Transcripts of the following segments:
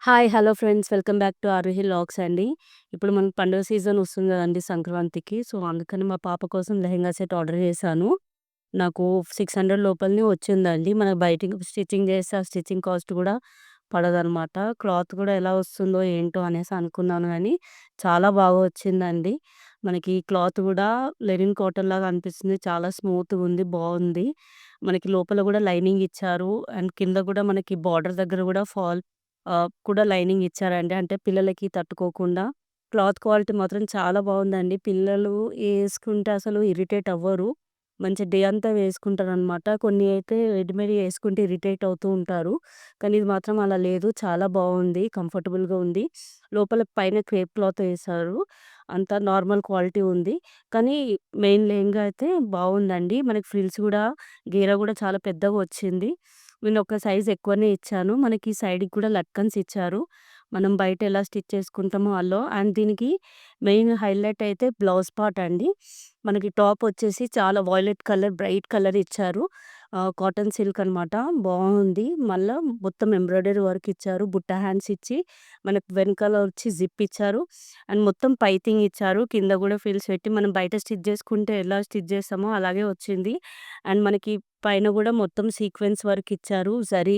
Hi! Hello friends. Welcome back to Aaruhi lakhs అండి. ఇప్పుడు మనకు పండుగ సీజన్ వస్తుంది కదండి సంక్రాంతికి. సో, అందుకని మా పాప కోసం లెహెంగా సెట్ ఆర్డర్ చేశాను. నాకు 600 లోపలనే వచ్చిందండి. మనకు బయటికి స్టిచ్చింగ్ చేస్తే ఆ స్టిచ్చింగ్ కాస్ట్ కూడా పడదనమాట. క్లాత్ కూడా ఎలా వస్తుందో ఏంటో అనేసి అనుకున్నాను కానీ చాలా బాగా వచ్చిందండి. మనకి క్లాత్ కూడా లెనిన్ కాటన్ లాగా అనిపిస్తుంది. చాలా స్మూత్‌గా ఉంది. బాగుంది మనకి లోపల కూడా లైనింగ్ ఇచ్చారు. అండ్ కింద కూడా మనకి బార్డర్ దగ్గర కూడా ఫాల్ కూడా లైనింగ్ ఇచ్చారండి. అంటే పిల్లలకి తట్టుకోకుండా. క్లాత్ క్వాలిటీ మాత్రం చాలా బాగుందండి పిల్లలు ఏసుకుంటే అసలు ఇరిటేట్ అవ్వరు. మంచి డే అంతా వేసుకుంటారనమాట. కొన్ని అయితే రెడీమేడ్ ఏసుకుంటే ఇరిటేట్ అవుతూ ఉంటారు. కానీ ఇది మాత్రం అలా లేదు. చాలా బాగుంది కంఫర్టబుల్‌గా ఉంది. లోపల పైన క్రేప్ క్లాత్ ఏశారు. అంతా నార్మల్ క్వాలిటీ ఉంది. కానీ మెయిన్ లెహెంగా అయితే బాగుందండి మనకి ఫ్రిల్స్ కూడా గేరా కూడా చాలా పెద్దగా వచ్చింది. నేను ఒక సైజ్ ఎక్కువనే ఇచ్చాను. మనకి సైడ్‌కి కూడా లట్కన్స్ ఇచ్చారు. మనం బయట ఎలా స్టిచ్ చేసుకుంటామో అల్లో అండ్ దీనికి మెయిన్ హైలైట్ అయితే బ్లౌజ్ పార్ట్ అండి. మనకి టాప్ వచ్చేసి చాలా వాయిలెట్ కలర్, బ్రైట్ కలర్ ఇచ్చారు. కాటన్ సిల్క్ అనమాట. బాగుంది మళ్ళా మొత్తం ఎంబ్రాయిడరీ వర్క్ ఇచ్చారు. బుట్ట హ్యాండ్స్ ఇచ్చి మనకు వెనకాల వచ్చి జిప్ ఇచ్చారు. అండ్ మొత్తం పైథింగ్ ఇచ్చారు. కింద కూడా ఫీల్స్ పెట్టి మనం బయట స్టిచ్ చేసుకుంటే ఎలా స్టిచ్ చేస్తామో అలాగే వచ్చింది. అండ్ మనకి పైన కూడా మొత్తం సీక్వెన్స్ వర్క్ ఇచ్చారు. జరీ,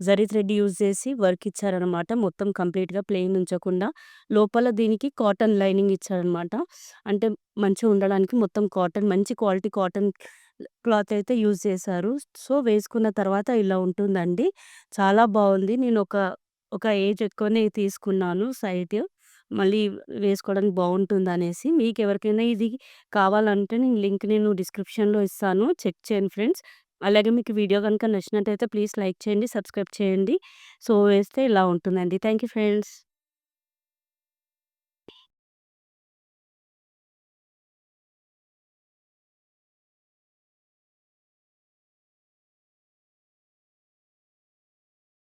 జరీ థ్రెడ్ యూజ్ చేసి వర్క్ ఇచ్చారనమాట. మొత్తం కంప్లీట్‌గా ప్లెయిన్ ఉంచకుండా. లోపల దీనికి కాటన్ లైనింగ్ ఇచ్చారనమాట. అంటే మంచిగా ఉండడానికి మొత్తం కాటన్ మంచి క్వాలిటీ కాటన్ క్లాత్ అయితే యూజ్ చేశారు. సో, వేసుకున్న తర్వాత ఇలా ఉంటుందండి. చాలా బాగుంది నేను ఒక, ఒక ఏజ్ ఎక్కువనే తీసుకున్నాను సైట్. మళ్ళీ వేసుకోవడానికి బాగుంటుందనేసి మీకు ఎవరికైనా ఇది కావాలంటే నేను లింక్ నేను డిస్క్రిప్షన్‌లో ఇస్తాను. చెక్ చేయండి ఫ్రెండ్స్. అలాగే మీకు వీడియో కనుక నచ్చినట్టయితే ప్లీజ్ లైక్ చేయండి, సబ్స్క్రైబ్ చేయండి. సో, వేస్తే ఇలా ఉంటుందండి. Thank you friends.